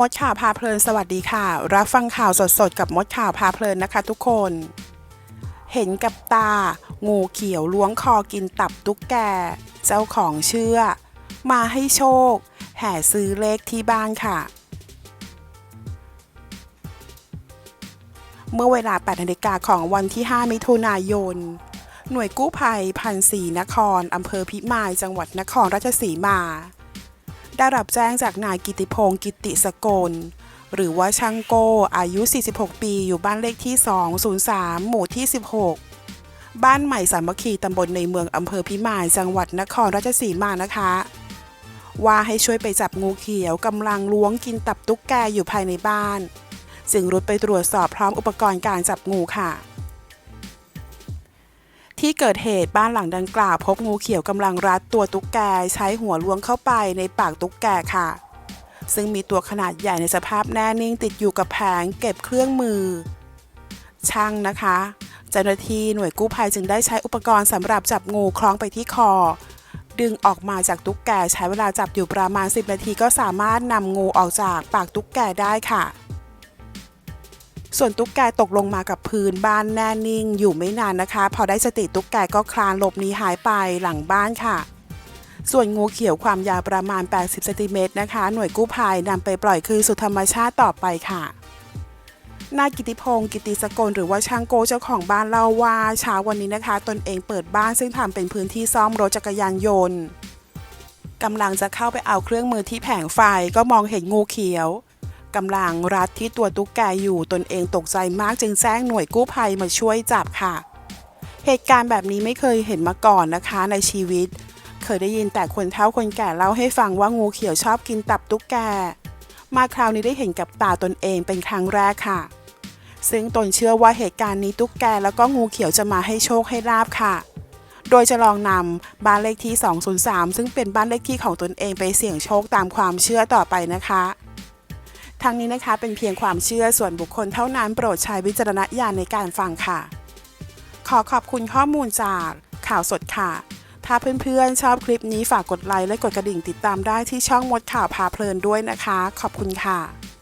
มดข่าวพาเพลินสวัสดีค่ะ รับฟังข่าวสดๆ กับมดข่าวพาเพลินนะคะทุกคน เห็นกับตา งูเขียวล้วงคอกินตับตุ๊กแก เจ้าของเชื่อ มาให้โชค แห่ซื้อเลขที่บ้านค่ะ เมื่อเวลา8นาฬิกาของวันที่ 5 มิถุนายน หน่วยกู้ภัยพันสีนครอำเภอพิมายจังหวัดนครราชสีมา ได้รับแจ้งจากนายกิติพงศ์กิติสกล หรือว่าช่างโกอายุ 46 ปี อยู่บ้านเลขที่ 203 หมู่ที่ 16 บ้านใหม่สามัคคีตำบลในเมืองอำเภอพิมาย จังหวัดนครราชสีมานะคะ ว่าให้ช่วยไปจับงูเขียวกำลังล้วงกินตับตุ๊กแกอยู่ภายในบ้าน จึงรุดไปตรวจสอบพร้อมอุปกรณ์การจับงูค่ะ ที่เกิดเหตุบ้านหลังดังกล่าวพบงูเขียวกำลังรัดตัวตุ๊กแกใช้หัวล้วงเข้าไปในปากตุ๊กแกค่ะ ซึ่งมีตัวขนาดใหญ่ในสภาพแน่นิ่งติดอยู่กับแผงเก็บเครื่องมือ ช่างนะคะ เจ้าหน้าที่หน่วยกู้ภัยจึงได้ใช้อุปกรณ์สำหรับจับงูคล้องไปที่คอ ดึงออกมาจากตุ๊กแกใช้เวลาจับอยู่ประมาณ 10 นาทีก็สามารถนำงูออกจากปากตุ๊กแกได้ค่ะ ส่วนตุ๊กแกตกลงมากับพื้นบ้านแน่นิ่ง อยู่ไม่นานนะคะ พอได้สติตุ๊กแกก็คลานหลบหนีหายไปหลังบ้านค่ะ ส่วนงูเขียวความยาวประมาณ 80เซนติเมตรนะคะ หน่วยกู้ภัยนำไปปล่อยคืนสู่ธรรมชาติต่อไปค่ะนายกิติพงศ์กิติสกลหรือว่าช่างโกเจ้าของบ้านเล่าว่าเช้าวันนี้นะคะ ตนเองเปิดบ้านซึ่งทำเป็นพื้นที่ซ่อมรถจักรยานยนต์กำลังจะเข้าไปเอาเครื่องมือที่แผงไฟก็มองเห็นงูเขียว กำลังรัดที่ตัวตุ๊กแกอยู่ตนเองตกใจมากจึงแจ้งหน่วยกู้ภัยมาช่วยจับค่ะ เหตุการณ์แบบนี้ไม่เคยเห็นมาก่อนนะคะในชีวิต เคยได้ยินแต่คนเฒ่าคนแก่เล่าให้ฟังว่างูเขียวชอบกินตับตุ๊กแก มาคราวนี้ได้เห็นกับตาตนเองเป็นครั้งแรกค่ะ ซึ่งตนเชื่อว่าเหตุการณ์นี้ตุ๊กแกแล้วก็งูเขียวจะมาให้โชคให้ลาบค่ะโดยจะลองนำบ้านเลขที่ 203 ซึ่งเป็นบ้านเลขที่ของตนเองไปเสี่ยงโชคตามความเชื่อต่อไปนะคะ ทั้งนี้นะคะเป็นเพียงความเชื่อส่วนบุคคลเท่านั้นโปรดใช้วิจารณญาณในการฟังค่ะ ขอขอบคุณข้อมูลจากข่าวสดค่ะ ถ้าเพื่อนๆ ชอบคลิปนี้ฝากกดไลค์และกดกระดิ่งติดตามได้ที่ช่องมดข่าวพาเพลินด้วยนะคะ ขอบคุณค่ะ